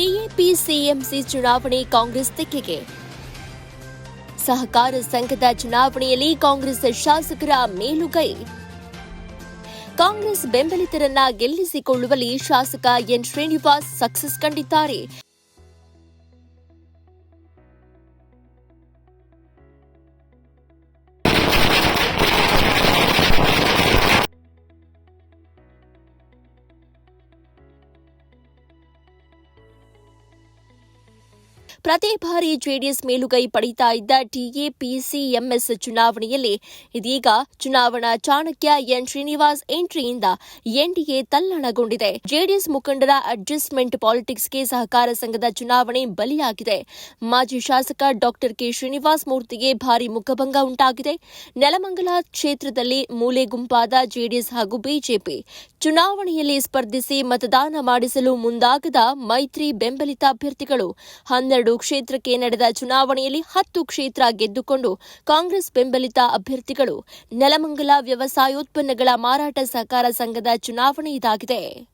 ಎಪಿಸಿಎಂಸಿ ಚುನಾವಣೆ ಕಾಂಗ್ರೆಸ್ ತೆಕ್ಕೆಗೆ ಸಹಕಾರ ಸಂಘದ ಚುನಾವಣೆಯಲ್ಲಿ ಕಾಂಗ್ರೆಸ್ ಶಾಸಕರ ಮೇಲುಗೈ. ಕಾಂಗ್ರೆಸ್ ಬೆಂಬಲಿತರನ್ನ ಗೆಲ್ಲಿಸಿಕೊಳ್ಳುವಲ್ಲಿ ಶಾಸಕ ಎನ್ ಶ್ರೀನಿವಾಸ್ ಸಕ್ಸಸ್ ಕಂಡಿದ್ದಾರೆ. ಪ್ರತಿ ಬಾರಿ ಜೆಡಿಎಸ್ ಮೇಲುಗೈ ಪಡೀತಾ ಇದ್ದ ಟಿಎಪಿಸಿಎಂಎಸ್ ಚುನಾವಣೆಯಲ್ಲಿ ಇದೀಗ ಚುನಾವಣಾ ಚಾಣಕ್ಯ ಎನ್ ಶ್ರೀನಿವಾಸ್ ಎಂಟ್ರಿಯಿಂದ ಎನ್ಡಿಎ ತಲ್ಲಣಗೊಂಡಿದೆ. ಜೆಡಿಎಸ್ ಮುಖಂಡರ ಅಡ್ಜಸ್ಟ್ಮೆಂಟ್ ಪಾಲಿಟಿಕ್ಸ್ಗೆ ಸಹಕಾರ ಸಂಘದ ಚುನಾವಣೆ ಬಲಿಯಾಗಿದೆ. ಮಾಜಿ ಶಾಸಕ ಡಾಕ್ಟರ್ ಕೆ ಶ್ರೀನಿವಾಸ್ ಮೂರ್ತಿಗೆ ಭಾರಿ ಮುಖಭಂಗ ಉಂಟಾಗಿದೆ. ನೆಲಮಂಗಲ ಕ್ಷೇತ್ರದಲ್ಲಿ ಮೂಲೆ ಗುಂಪಾದ ಜೆಡಿಎಸ್ ಹಾಗೂ ಬಿಜೆಪಿ ಚುನಾವಣೆಯಲ್ಲಿ ಸ್ಪರ್ಧಿಸಿ ಮತದಾನ ಮಾಡಿಸಲು ಮುಂದಾಗದ ಮೈತ್ರಿ ಬೆಂಬಲಿತ ಅಭ್ಯರ್ಥಿಗಳು ಹನ್ನೆರಡು ಕ್ಷೇತ್ರಕ್ಕೆ ನಡೆದ ಚುನಾವಣೆಯಲ್ಲಿ ಹತ್ತು ಕ್ಷೇತ್ರ ಗೆದ್ದುಕೊಂಡು ಕಾಂಗ್ರೆಸ್ ಬೆಂಬಲಿತ ಅಭ್ಯರ್ಥಿಗಳು ನೆಲಮಂಗಲ ವ್ಯವಸಾಯೋತ್ಪನ್ನಗಳ ಮಾರಾಟ ಸಹಕಾರ ಸಂಘದ ಚುನಾವಣೆ ಇದಾಗಿದೆ.